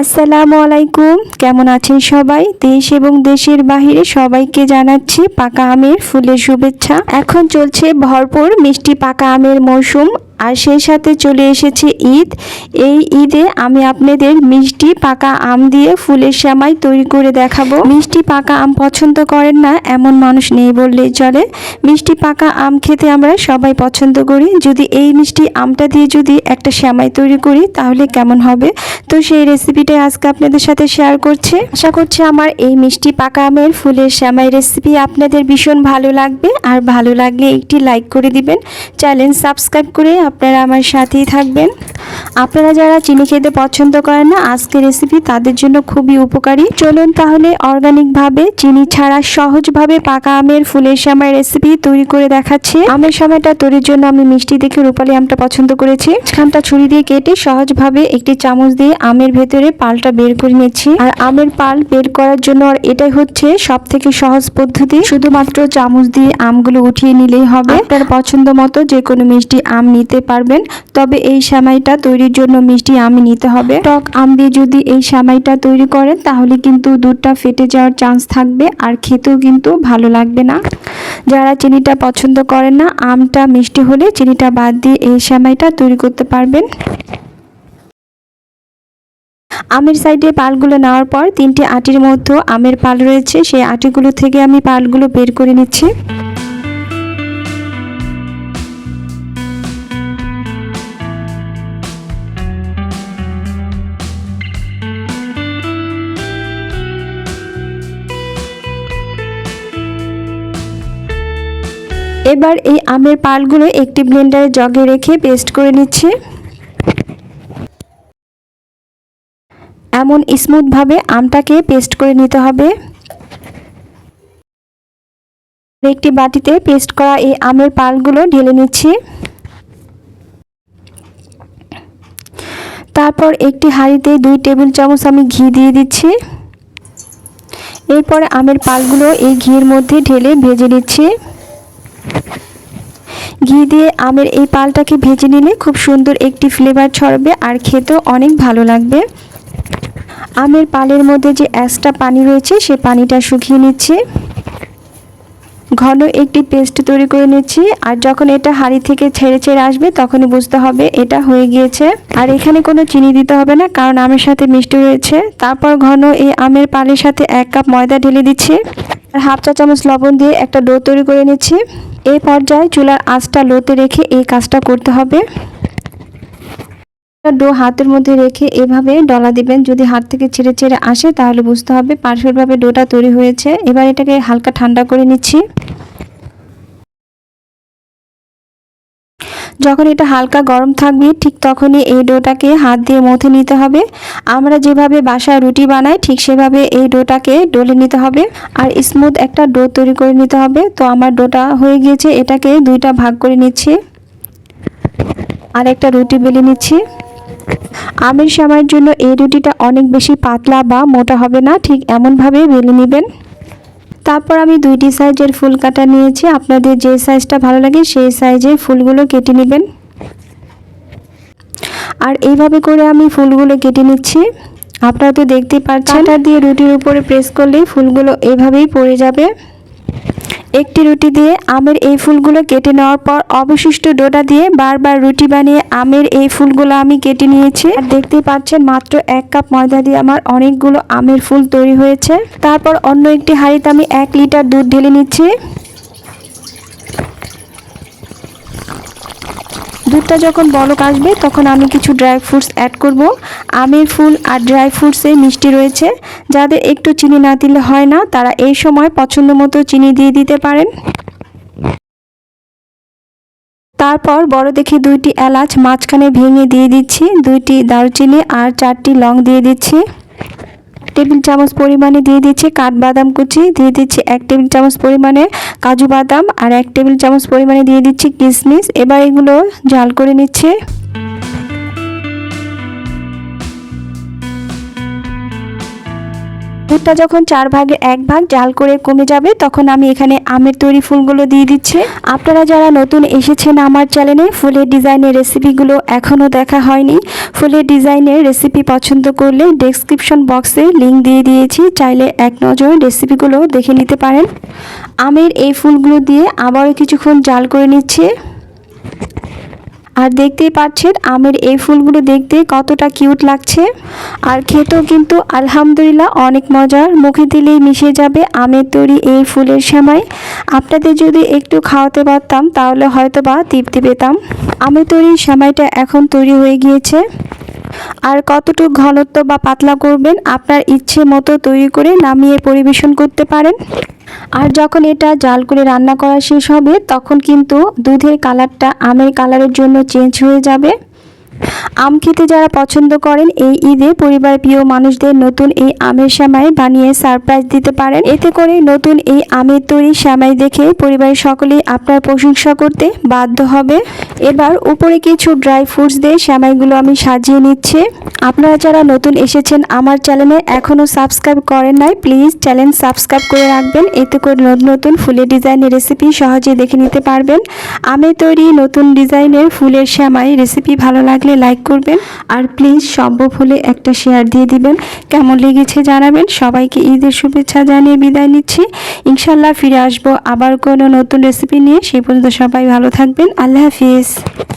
আসসালামু আলাইকুম। কেমন আছেন সবাই? দেশ এবং দেশের বাহিরে সবাইকে জানাচ্ছি পাকা আমের ফুলের শুভেচ্ছা। এখন চলছে ভরপুর মিষ্টি পাকা আমের মৌসুম। আর সেই সাথে চলে এসেছে ঈদ। এই ঈদে আমি আপনাদের মিষ্টি পাকা আম দিয়ে ফুলের সেমাই তৈরি করে দেখাবো। মিষ্টি পাকা আম পছন্দ করেন না, এমন মানুষ নেই বললেই চলে। মিষ্টি পাকা আম খেতে আমরা সবাই পছন্দ করি। যদি এই মিষ্টি আমটা দিয়ে যদি একটা সেমাই তৈরি করি, তাহলে কেমন হবে? তো সেই রেসিপিটাই আজকে আপনাদের সাথে শেয়ার করছি। আশা করছি আমার এই মিষ্টি পাকা আমের ফুলের সেমাই রেসিপি আপনাদের ভীষণ ভালো লাগবে। আর ভালো লাগলে একটি লাইক করে দিবেন। চ্যানেল সাবস্ক্রাইব করে আপনারা আমার সাথেই থাকবেন। আপনারা যারা চিনি খেতে পছন্দ করেন না, আজকের রেসিপি তাদের জন্য খুবই উপকারী। চলুন তাহলে অর্গানিকভাবে চিনি ছাড়া সহজভাবে পাকা আমের ফুলের সেমাই রেসিপি তৈরি করে দেখাচ্ছি। আমের সময়টা তৈরির জন্য আমি মিষ্টি দেখে রূপালি আমটা পছন্দ করেছি। খানটা ছুরি দিয়ে কেটে সহজভাবে একটি চামচ দিয়ে আমের ভেতরে পালটা বের করে নিচ্ছি। আর আমের পাল বের করার জন্য আর এটাই হচ্ছে সব থেকে সহজ পদ্ধতি। শুধুমাত্র চামচ দিয়ে আমগুলো উঠিয়ে নিলেই হবে। আপনার পছন্দ মতো যে কোনো মিষ্টি আম নিতে পারবেন। তবে এই সেমাইটা তৈরির জন্য মিষ্টি আম নিতে হবে। টক আম দিয়ে যদি এই সেমাইটা তৈরি করেন, তাহলে কিন্তু দুধটা ফেটে যাওয়ার চান্স থাকবে আর খেতেও কিন্তু ভালো লাগবে না। যারা চিনিটা পছন্দ করেন না, আমটা মিষ্টি হলে চিনিটা বাদ দিয়ে এই সেমাইটা তৈরি করতে পারবেন। আমের সাইডে পালগুলো নেওয়ার পর তিনটে আটির মধ্যে আমের পাল রয়েছে। সেই আটিগুলো থেকে আমি পালগুলো বের করে নিচ্ছি। এবার এই আমের পালগুলো একটি ব্লেন্ডারে জগে রেখে পেস্ট করে নিচ্ছি। এমন স্মুথভাবে আমটাকে পেস্ট করে নিতে হবে। একটি বাটিতে পেস্ট করা এই আমের পালগুলো ঢেলে নিচ্ছি। তারপর একটি হাঁড়িতে দুই টেবিল চামচ আমি ঘি দিয়ে দিচ্ছি। এরপরে আমের পালগুলো এই ঘির মধ্যে ঢেলে ভেজে নিচ্ছি। ঘি দিয়ে আমের এই পালটাকে ভেজে নিলে খুব সুন্দর একটি ফ্লেভার ছড়বে আর খেতেও অনেক ভালো লাগবে। আমের পালের মধ্যে যে অ্যাসটা পানি রয়েছে, সে পানিটা শুকিয়ে নিচ্ছি। ঘন একটি পেস্ট তৈরি করে নিচ্ছি আর যখন এটা হাঁড়ি থেকে ছেড়ে ছেড়ে আসবে, তখনই বুঝতে হবে এটা হয়ে গিয়েছে। আর এখানে কোনো চিনি দিতে হবে না, কারণ আমের সাথে মিষ্টি রয়েছে। তারপর ঘন এই আমের পালের সাথে এক কাপ ময়দা ঢেলে দিচ্ছি। আর হাফ চা চামচ লবণ দিয়ে একটা ডো তৈরি করে নিচ্ছি। এই পর্যায়ে চুলার আঁচটা লোতে রেখে এই কাজটা করতে হবে। ডো হাতের মধ্যে রেখে এভাবে ডলা দিবেন। যদি হাত থেকে ছেড়ে ছেড়ে আসে তাহলে বুঝতে হবে পারফেক্টভাবে ডোটা তৈরি হয়েছে। এবার এটাকে হালকা ঠান্ডা করে নিচ্ছি। যখন এটা হালকা গরম থাকবে, ঠিক তখনই এই ডোটাকে হাত দিয়ে মথে নিতে হবে। আমরা যেভাবে বাসায় রুটি বানাই, ঠিক সেভাবে এই ডোটাকে ডলে নিতে হবে আর স্মুথ একটা ডো তৈরি করে নিতে হবে। তো আমার ডোটা হয়ে গিয়েছে, এটাকে দুইটা ভাগ করে নিচ্ছি। আর একটা রুটি বেলে নিচ্ছি। আমের সেমাইয়ের জন্য এই রুটিটা অনেক বেশি পাতলা বা মোটা হবে না, ঠিক এমনভাবে বেলে নেবেন। তারপর আমি দুইটি সাইজের ফুল কাটা নিয়েছি। আপনাদের যে সাইজটা ভালো লাগে সেই সাইজে ফুলগুলো কেটে নেবেন। আর এইভাবে করে আমি ফুলগুলো কেটে নিচ্ছি। আপনারা তো দেখতেই পাচ্ছেন। দিয়ে রুটির উপরে প্রেস করলেই ফুলগুলো এভাবেই পড়ে যাবে। একটি রুটি দিয়ে আমের এই ফুলগুলো কেটে নেওয়ার পর অবশিষ্ট ডোটা দিয়ে বারবার রুটি বানিয়ে আমের এই ফুলগুলো আমি কেটে নিয়েছি। আর দেখতেই পাচ্ছেন, মাত্র এক কাপ ময়দা দিয়ে আমার অনেকগুলো আমের ফুল তৈরি হয়েছে। তারপর অন্য একটি হাঁড়িতে আমি এক লিটার দুধ ঢেলে নিচ্ছি। দুধটা যখন বলক আসবে, তখন আমি কিছু ড্রাই ফ্রুটস অ্যাড করব। আমের ফুল আর ড্রাই ফ্রুটসে মিষ্টি রয়েছে। যাদের একটু চিনি না দিলে হয় না, তারা এই সময় পছন্দ মতো চিনি দিয়ে দিতে পারেন। তারপর বড় দেখে দুইটি এলাচ মাঝখানে ভেঙে দিয়ে দিচ্ছি। দুইটি দারুচিনি আর চারটি লং দিয়ে দিচ্ছি। টেবিল চামচ পরিমাণে দিয়ে দিচ্ছি কাঠবাদাম কুচি, দিয়ে দিচ্ছি এক টেবিল চামচ পরিমাণে কাজু বাদাম আর এক টেবিল চামচ পরিমাণে দিয়ে দিচ্ছি কিশমিশ এবার এগুলো জাল করে নিচ্ছে। দুধটা যখন চার ভাগের এক ভাগ জাল করে কমে যাবে, তখন আমি এখানে আমের তৈরি ফুলগুলো দিয়ে দিচ্ছি। আপনারা যারা নতুন এসেছেন আমার চ্যানেলে, ফুলের ডিজাইনের রেসিপিগুলো এখনও দেখা হয়নি, ফুলের ডিজাইনের রেসিপি পছন্দ করলে ডেসক্রিপশন বক্সে লিঙ্ক দিয়ে দিয়েছি, চাইলে এক নজর রেসিপিগুলো দেখে নিতে পারেন। আমের এই ফুলগুলো দিয়ে আবারও কিছুক্ষণ জাল করে নিচ্ছে। আর দেখতেই পাচ্ছেন আমের এই ফুলগুলো দেখতে কতটা কিউট লাগছে। আর খেতেও কিন্তু আলহামদুলিল্লাহ অনেক মজার। মুখে দিলেই মিশে যাবে আমের তৈরি এই ফুলের সময় আপনাদের যদি একটু খাওয়াতে পারতাম তাহলে হয়তো বা তৃপ্তি পেতাম। আমের তৈরির সময়টা এখন তৈরি হয়ে গিয়েছে। আর কতটুকু ঘনত্ব বা পাতলা করবেন আপনার ইচ্ছে মতো তৈরি করে নামিয়ে পরিবেশন করতে পারেন। আর যখন এটা জাল করে রান্না করা শেষ হবে, তখন কিন্তু দুধের কালারটা আমের কালারের জন্য চেঞ্জ হয়ে যাবে। আম খেতে যারা পছন্দ করেন, এই ঈদে পরিবার প্রিয় মানুষদের নতুন এই আমের শ্যামাই বানিয়ে সারপ্রাইজ দিতে পারেন। এতে করে নতুন এই আমের তৈরি শ্যামাই দেখে পরিবারের সকলেই আপনার প্রশংসা করতে বাধ্য হবে। এবার উপরে কিছু ড্রাই ফ্রুটস দিয়ে শ্যামাইগুলো আমি সাজিয়ে নিচ্ছি। আপনারা যারা নতুন এসেছেন আমার চ্যানেলে এখনও সাবস্ক্রাইব করেন নাই প্লিজ চ্যানেল সাবস্ক্রাইব করে রাখবেন। এতে করে নতুন নতুন ফুলের ডিজাইনের রেসিপি সহজে দেখে নিতে পারবেন। আমি তৈরি নতুন ডিজাইনের ফুলের শ্যামাই রেসিপি ভালো লাগলে লাইক করবেন আর প্লিজ সম্ভব হলে একটা শেয়ার দিয়ে দিবেন। কেমন লেগেছে জানাবেন। সবাইকে ঈদের শুভেচ্ছা জানিয়ে বিদায় নিচ্ছি। ইনশাল্লাহ ফিরে আসব আবার কোনো নতুন রেসিপি নিয়ে। সেই পর্যন্ত সবাই ভালো থাকবেন। আল্লাহ হাফিজ। guys.